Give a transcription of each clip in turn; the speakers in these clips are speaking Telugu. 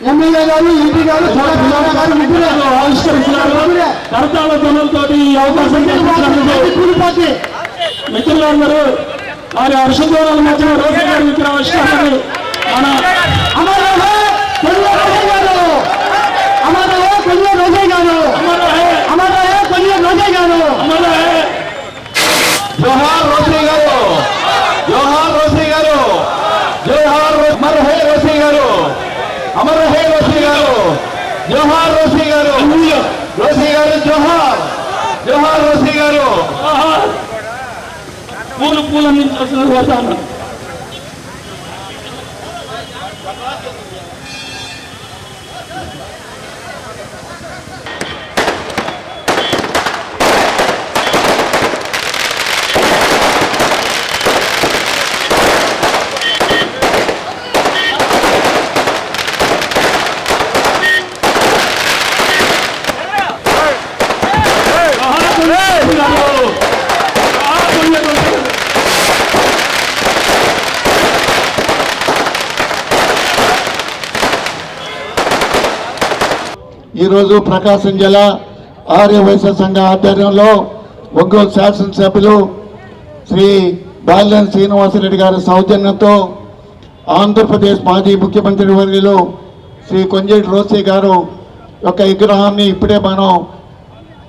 ఎమ్మెల్యే గారు ఎంపీ గారు కరతాళ ధ్వనులతోటి ఈ అవకాశం కూలిపోతే మిత్రులందరూ వారి హర్షధ్వనుల మధ్య రోజు గారి విగ్రహ ఆవిష్కరణని మన అమర్ రహే కొల్లు రోజయ్య గారు అమర్ రహే కొల్లు రోజయ్య గారు అమర హే, అమర్ రహే కొల్లు రోజయ్య గారు అమర హే. జోహార్ రోసీ గారు జోహార్ రోసీ గారు జోహార్ రో- అమర్ హే రోసీ గారు అమర్ హే రోసీ గారు జోహార్ రోసీ గారు రోసీ గారు జోహార్ జోహార్ రోసీ గారు. పూలు పూలు ఈరోజు ప్రకాశం జిల్లా ఆర్య వైశ్య సంఘ ఆధ్వర్యంలో ఒంగోలు శాసనసభ్యులు శ్రీ బాల్యం శ్రీనివాసరెడ్డి గారి సౌజన్యంతో ఆంధ్రప్రదేశ్ మాజీ ముఖ్యమంత్రి వర్యులు శ్రీ కొంజేటి రోసే గారు యొక్క విగ్రహాన్ని ఇప్పుడే మనం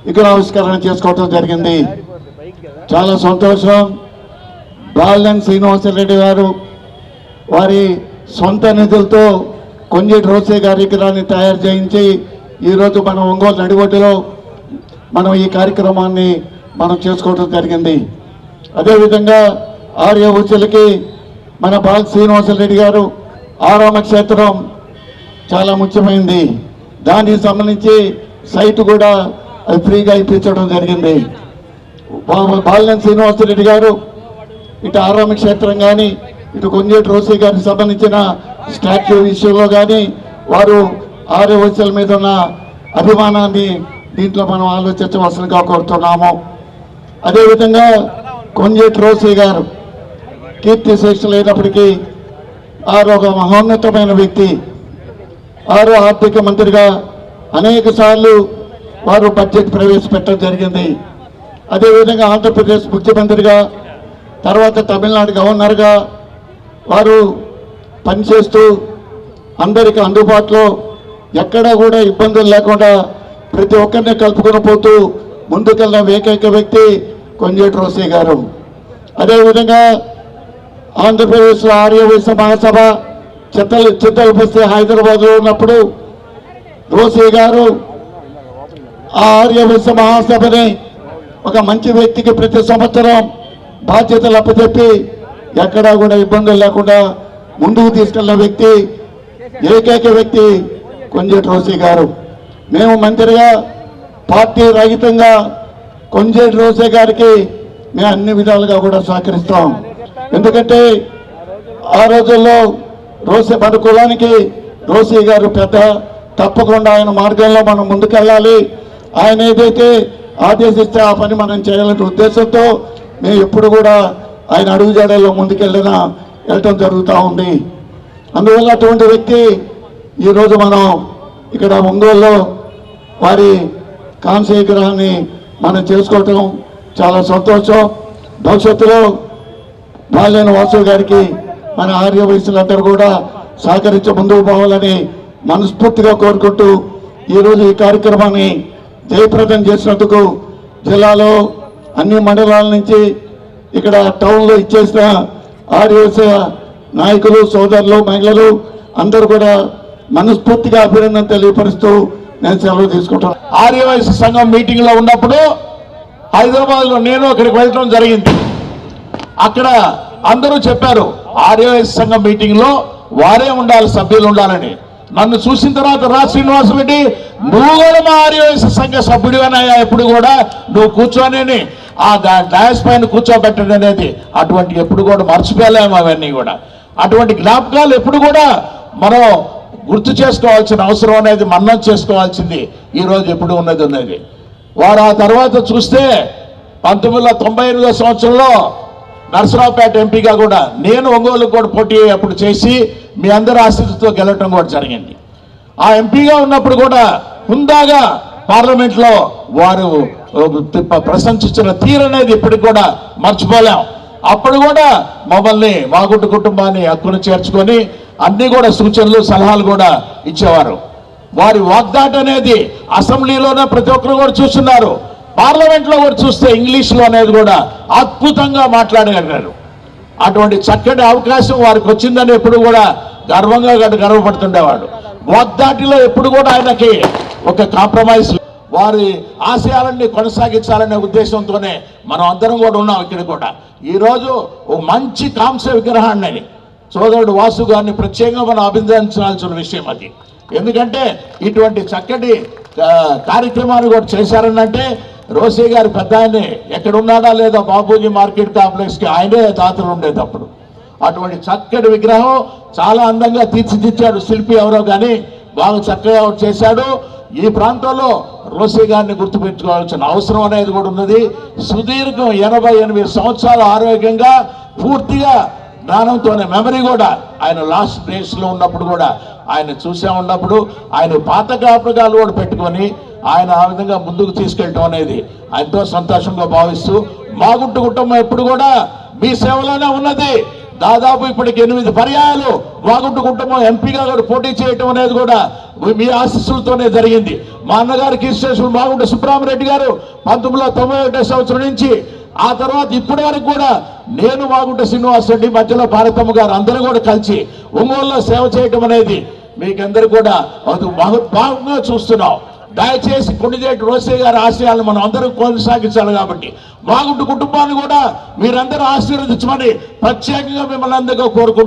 విగ్రహావిష్కరణ చేసుకోవటం జరిగింది. చాలా సంతోషం. బాల్యం శ్రీనివాసరెడ్డి గారు వారి సొంత నిధులతో కొంజేటి రోసే గారి విగ్రహాన్ని తయారు చేయించి ఈరోజు మనం ఒంగోలు నడిబొడ్డులో మనం ఈ కార్యక్రమాన్ని మనం చేసుకోవడం జరిగింది. అదేవిధంగా ఆర్య ఉచ్చులకి మన బాల్ శ్రీనివాసరెడ్డి గారు ఆరామ క్షేత్రం చాలా ముఖ్యమైనది దానికి సంబంధించి సైట్ కూడా అది ఫ్రీగా ఇప్పించడం జరిగింది. బా- బాలినేని శ్రీనివాసరెడ్డి గారు ఇటు ఆరామ క్షేత్రం కానీ ఇటు కొంజేటి రోసీ గారికి సంబంధించిన స్టాచ్యూ విషయంలో కానీ వారు ఆర్య వయసుల మీద ఉన్న అభిమానాన్ని దీంట్లో మనం ఆలోచించవలసినగా కోరుతున్నాము. అదేవిధంగా కొంజేటి రోసీ గారు కీర్తి శేషులు అయినప్పటికీ వారు ఒక మహోన్నతమైన వ్యక్తి. వారు ఆర్థిక మంత్రిగా అనేక సార్లు వారు బడ్జెట్ ప్రవేశపెట్టడం జరిగింది. అదేవిధంగా ఆంధ్రప్రదేశ్ ముఖ్యమంత్రిగా తర్వాత తమిళనాడు గవర్నర్గా వారు పనిచేస్తూ అందరికీ అందుబాటులో ఎక్కడా కూడా ఇబ్బందులు లేకుండా ప్రతి ఒక్కరిని కలుపుకొని పోతూ ముందుకెళ్ళిన ఏకైక వ్యక్తి కొంజేటి రోసే గారు. అదేవిధంగా ఆంధ్రప్రదేశ్లో ఆర్య మహాసభ చిత్తలు చిత్తలు బస్తే హైదరాబాద్లో ఉన్నప్పుడు రోసే గారు ఆ ఆర్య మహాసభని ఒక మంచి వ్యక్తికి ప్రతి సంవత్సరం బాధ్యతలు అప్పచెప్పి ఎక్కడా కూడా ఇబ్బందులు లేకుండా ముందుకు తీసుకెళ్ళిన వ్యక్తి ఏకైక వ్యక్తి కొంజేటి రోసే గారు. మేము మంత్రిగా పార్టీ రహితంగా కొంజేటి రోసే గారికి మేము అన్ని విధాలుగా కూడా సహకరిస్తాం. ఎందుకంటే ఆ రోజుల్లో రోసే మన కులానికి రోసీ గారు పెద్ద తప్పకుండా ఆయన మార్గంలో మనం ముందుకెళ్ళాలి. ఆయన ఏదైతే ఆదేశిస్తే ఆ పని మనం చేయాలనే ఉద్దేశంతో మేము ఎప్పుడు కూడా ఆయన అడుగుజాడల్లో ముందుకెళ్ళినా వెళ్ళటం జరుగుతూ ఉంది. అందువల్ల అటువంటి వ్యక్తి ఈరోజు మనం ఇక్కడ ఒంగోలులో వారి కాంస్య విగ్రహాన్ని మనం చేసుకోవటం చాలా సంతోషం. భవిష్యత్తులో బాలేని వాసు గారికి మన ఆర్య వయసులందరూ కూడా సహకరించి ముందుకు పోవాలని మనస్ఫూర్తిగా కోరుకుంటూ ఈరోజు ఈ కార్యక్రమాన్ని జయప్రదం చేసినందుకు జిల్లాలో అన్ని మండలాల నుంచి ఇక్కడ టౌన్లో ఇచ్చేసిన ఆర్యవైశ్య నాయకులు సోదరులు మహిళలు అందరూ కూడా మనస్ఫూర్తిగా అభినందన తెలియపరుస్తూ నేను సెలవు తీసుకుంటాను ఆర్యవైశ్య సంఘం మీటింగ్లో ఉన్నప్పుడు హైదరాబాద్లో నేను అక్కడికి వెళ్ళడం జరిగింది. అక్కడ అందరూ చెప్పారు ఆర్యవైశ్య సంఘం మీటింగ్లో వారే ఉండాలి సభ్యులు ఉండాలని. నన్ను చూసిన తర్వాత రా శ్రీనివాసరెడ్డి నువ్వు కూడా మా ఆర్యవైశ్య సంఘ సభ్యుడివనయ్యా ఎప్పుడు కూడా నువ్వు కూర్చొని ఆ డా- పైన కూర్చోబెట్టడం అనేది అటువంటి ఎప్పుడు కూడా మర్చిపోలేము అవన్నీ కూడా. అటువంటి జ్ఞాపకాలు ఎప్పుడు కూడా మనం గుర్తు చేసుకోవాల్సిన అవసరం అనేది మన్నం చేసుకోవాల్సింది ఈరోజు ఎప్పుడు ఉన్నది ఉన్నది వారు ఆ తర్వాత చూస్తే పంతొమ్మిది వందల తొంభై ఎనిమిదో సంవత్సరంలో నరసరావుపేట ఎంపీగా కూడా నేను ఒంగోలు కూడా పోటీ అప్పుడు చేసి మీ అందరి ఆశీస్సుతో గెలవటం కూడా జరిగింది. ఆ ఎంపీగా ఉన్నప్పుడు కూడా హుందాగా పార్లమెంట్లో వారు ప్రశంసించిన తీరు అనేది ఇప్పటికి కూడా మర్చిపోలేం. అప్పుడు కూడా మమ్మల్ని మాగుడ్డు కుటుంబాన్ని హక్కును చేర్చుకొని అన్ని కూడా సూచనలు సలహాలు కూడా ఇచ్చేవారు. వారి వాగ్దాటి అనేది అసెంబ్లీలోనే ప్రతి ఒక్కరు కూడా చూస్తున్నారు. పార్లమెంట్లో కూడా చూస్తే ఇంగ్లీష్లో అనేది కూడా అద్భుతంగా మాట్లాడగలిగారు. అటువంటి చక్కటి అవకాశం వారికి వచ్చిందని ఎప్పుడు కూడా గర్వంగా గడ- గర్వపడుతుండేవాడు. వాగ్దాటిలో ఎప్పుడు కూడా ఆయనకి ఒక కాంప్రమైజ్ వారి ఆశయాలన్నీ కొనసాగించాలనే ఉద్దేశంతోనే మనం అందరం కూడా ఉన్నాం ఇక్కడ కూడా. ఈ రోజు ఒక మంచి కాంస్య విగ్రహాన్ని సోదరుడు వాసు గారిని ప్రత్యేకంగా మనం అభినందించాల్సిన విషయం అది. ఎందుకంటే ఇటువంటి చక్కటి కార్యక్రమాన్ని కూడా చేశారనంటే రోసే గారి పెద్ద ఆయనే ఎక్కడ ఉన్నాడా లేదా బాపూజీ మార్కెట్ కాంప్లెక్స్కి ఆయనే తాతలు ఉండేటప్పుడు. అటువంటి చక్కటి విగ్రహం చాలా అందంగా తీర్చిదిద్దాడు శిల్పి ఎవరో కానీ బాగా చక్కగా చేశాడు. ఈ ప్రాంతంలో రోసే గారిని గుర్తుపెట్టుకోవాల్సిన అవసరం అనేది కూడా ఉన్నది. సుదీర్ఘం ఎనభై ఎనిమిది సంవత్సరాలు ఆరోగ్యంగా పూర్తిగా జ్ఞానంతోనే మెమరీ కూడా ఆయన లాస్ట్ డేస్లో ఉన్నప్పుడు కూడా ఆయన చూసే ఉన్నప్పుడు ఆయన పాత జ్ఞాపకాలు కూడా పెట్టుకొని ఆయన ఆ విధంగా ముందుకు తీసుకెళ్ళటం అనేది ఎంతో సంతోషంగా భావిస్తూ మాగుంటు కుటుంబం ఎప్పుడు కూడా మీ సేవలోనే ఉన్నది. దాదాపు ఇప్పటికి ఎనిమిది పర్యాయాలు వాగుంటు కుటుంబం ఎంపీగా కూడా పోటీ చేయటం అనేది కూడా మీ ఆశీస్సులతోనే జరిగింది. మా అన్నగారికి ఇష్టేశ్వరు మాగుంట సుబ్రహ్మరెడ్డి గారు పంతొమ్మిది వందల తొంభై ఒకటో సంవత్సరం నుంచి ఆ తర్వాత ఇప్పటి వరకు కూడా నేను మాగుంట శ్రీనివాస్ రెడ్డి మధ్యలో భారతమ్మ గారు అందరూ కూడా కలిసి ఒంగోలులో సేవ చేయటం అనేది మీకందరూ కూడా అది బాగా చూస్తున్నాం. దయచేసి కొండిదేటి రోసే గారి ఆశయాలను మనం అందరూ కొనసాగించాలి కాబట్టి మాగుంటు కుటుంబాన్ని కూడా మీరందరూ ఆశీర్వదించమని ప్రత్యేకంగా మిమ్మల్ని అందరికీ కోరుకుంటున్నాం.